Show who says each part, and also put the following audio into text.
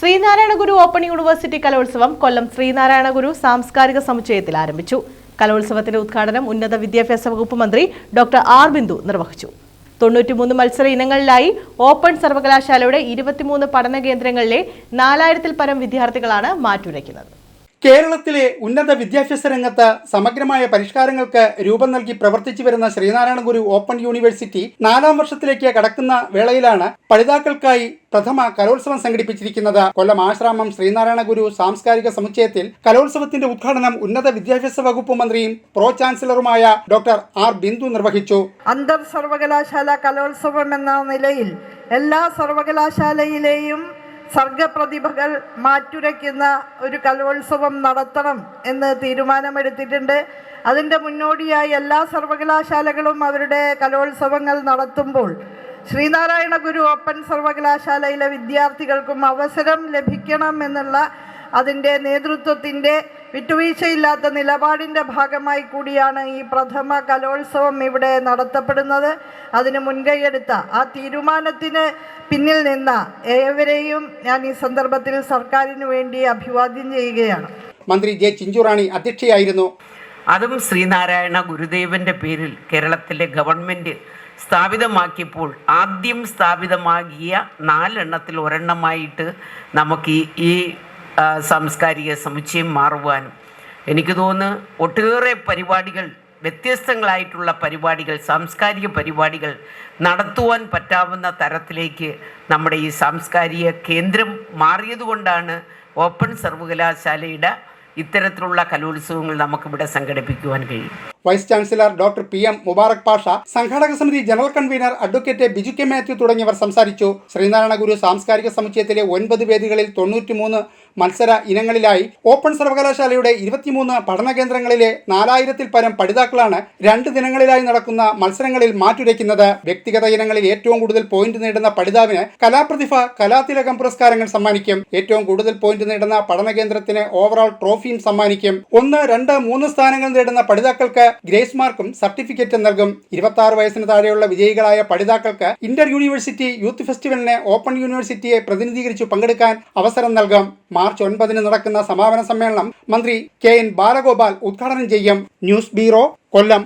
Speaker 1: ശ്രീനാരായണ ഗുരു open university കലോത്സവം കൊല്ലം ശ്രീനാരായണ ഗുരു സാംസ്കാരിക സമുച്ചയത്തിൽ ആരംഭിച്ചു. കലോത്സവത്തിന്റെ ഉദ്ഘാടനം ഉന്നത വിദ്യാഭ്യാസ വകുപ്പ് മന്ത്രി ഡോക്ടർ ആർ ബിന്ദു നിർവഹിച്ചു. തൊണ്ണൂറ്റിമൂന്ന് മത്സര ഇനങ്ങളിലായി ഓപ്പൺ സർവകലാശാലയുടെ ഇരുപത്തിമൂന്ന് പഠന കേന്ദ്രങ്ങളിലെ നാലായിരത്തിൽ പരം വിദ്യാർത്ഥികളാണ് മാറ്റുരയ്ക്കുന്നത്.
Speaker 2: കേരളത്തിലെ ഉന്നത വിദ്യാഭ്യാസ രംഗത്ത് സമഗ്രമായ പരിഷ്കാരങ്ങൾക്ക് രൂപം നൽകി പ്രവർത്തിച്ചു വരുന്ന ശ്രീനാരായണ ഗുരു ഓപ്പൺ യൂണിവേഴ്സിറ്റി നാലാം വർഷത്തിലേക്ക് കടക്കുന്ന വേളയിലാണ് പഠിതാക്കൾക്കായി പ്രഥമ കലോത്സവം സംഘടിപ്പിച്ചിരിക്കുന്നത്. കൊല്ലം ആശ്രാമം ശ്രീനാരായണ ഗുരു സാംസ്കാരിക സമുച്ചയത്തിൽ കലോത്സവത്തിന്റെ ഉദ്ഘാടനം ഉന്നത വിദ്യാഭ്യാസ വകുപ്പ് മന്ത്രിയും പ്രോ ചാൻസലറുമായ ഡോക്ടർ ആർ ബിന്ദു നിർവഹിച്ചു.
Speaker 3: അന്തർ സർവകലാശാല കലോത്സവം എന്ന നിലയിൽ എല്ലാ സർവകലാശാലയിലെയും സർഗപ്രതിഭകൾ മാറ്റുരയ്ക്കുന്ന ഒരു കലോത്സവം നടത്തണം എന്ന് തീരുമാനമെടുത്തിട്ടുണ്ട്. അതിന്റെ മുന്നോടിയായി എല്ലാ സർവകലാശാലകളും അവരുടെ കലോത്സവങ്ങൾ നടത്തുമ്പോൾ ശ്രീനാരായണ ഗുരു ഓപ്പൺ സർവകലാശാലയിലെ വിദ്യാർത്ഥികൾക്കും അവസരം ലഭിക്കണം എന്നുള്ള അതിന്റെ നേതൃത്വത്തിന്റെ വിട്ടുവീഴ്ചയില്ലാത്ത നിലപാടിന്റെ ഭാഗമായി കൂടിയാണ് ഈ പ്രഥമ കലോത്സവം ഇവിടെ നടത്തപ്പെടുന്നത്. അതിന് മുൻകൈയെടുത്ത ആ തീരുമാനത്തിന് പിന്നിൽ നിന്ന ഏവരെയും ഞാൻ ഈ സന്ദർഭത്തിൽ സർക്കാരിന് വേണ്ടി അഭിവാദ്യം ചെയ്യുകയാണ്.
Speaker 2: മന്ത്രി ജെ ചിഞ്ചുറാണി അധ്യക്ഷയായിരുന്നു.
Speaker 4: അതും ശ്രീനാരായണ ഗുരുദേവന്റെ പേരിൽ കേരളത്തിലെ ഗവൺമെന്റ് സ്ഥാപിതമാക്കിയപ്പോൾ ആദ്യം സ്ഥാപിതമാകിയ നാലെണ്ണത്തിൽ ഒരെണ്ണമായിട്ട് നമുക്ക് ഈ സാംസ്കാരിക സമുച്ചയം മാറുവാനും. എനിക്ക് തോന്നുന്നു ഒട്ടേറെ പരിപാടികൾ വ്യത്യസ്തങ്ങളായിട്ടുള്ള പരിപാടികൾ സാംസ്കാരിക പരിപാടികൾ നടത്തുവാൻ പറ്റാവുന്ന തരത്തിലേക്ക് നമ്മുടെ ഈ സാംസ്കാരിക കേന്ദ്രം മാറിയതുകൊണ്ടാണ് ഓപ്പൺ സർവകലാശാലയുടെ ഇത്തരത്തിലുള്ള കലോത്സവങ്ങൾ നമുക്കിവിടെ സംഘടിപ്പിക്കുവാൻ കഴിയും.
Speaker 2: Vice chancellor doctor P M Mubarak Pasha സംഘാടക സമിതി general convener advocate Biju K Mathew തുടങ്ങിയവർ സംസാരിച്ചു. ശ്രീനാരായണ ഗുരു സാംസ്കാരിക സമുച്ചയത്തിലെ ഒൻപത് വേദികളിൽ തൊണ്ണൂറ്റിമൂന്ന് മത്സര ഇനങ്ങളിലായി ഓപ്പൺ സർവകലാശാലയുടെ ഇരുപത്തിമൂന്ന് പഠന കേന്ദ്രങ്ങളിലെ നാലായിരത്തിൽ പരം പഠിതാക്കളാണ് രണ്ട് ദിനങ്ങളിലായി നടക്കുന്ന മത്സരങ്ങളിൽ മാറ്റുരയ്ക്കുന്നത്. വ്യക്തിഗത ഇനങ്ങളിൽ ഏറ്റവും കൂടുതൽ പോയിന്റ് നേടുന്ന പഠിതാവിന് കലാപ്രതിഭ കലാതിലകം പുരസ്കാരങ്ങൾ സമ്മാനിക്കും. ഏറ്റവും കൂടുതൽ പോയിന്റ് നേടുന്ന പഠന കേന്ദ്രത്തിന് ഓവറോൾ ട്രോഫിയും സമ്മാനിക്കും. ഒന്ന് രണ്ട് മൂന്ന് സ്ഥാനങ്ങൾ നേടുന്ന പഠിതാക്കൾക്ക് ഗ്രേസ് മാർക്കും സർട്ടിഫിക്കറ്റും നൽകും. ഇരുപത്തി ആറ് വയസ്സിന് താഴെയുള്ള വിജയികളായ പഠിതാക്കൾക്ക് ഇന്റർ യൂണിവേഴ്സിറ്റി യൂത്ത് ഫെസ്റ്റിവലിന് ഓപ്പൺ യൂണിവേഴ്സിറ്റിയെ പ്രതിനിധീകരിച്ചു പങ്കെടുക്കാൻ അവസരം നൽകും. മാർച്ച് ഒൻപതിന് നടക്കുന്ന സമാപന സമ്മേളനം മന്ത്രി കെ എൻ ബാലഗോപാൽ ഉദ്ഘാടനം ചെയ്യും. News bureau Kollam.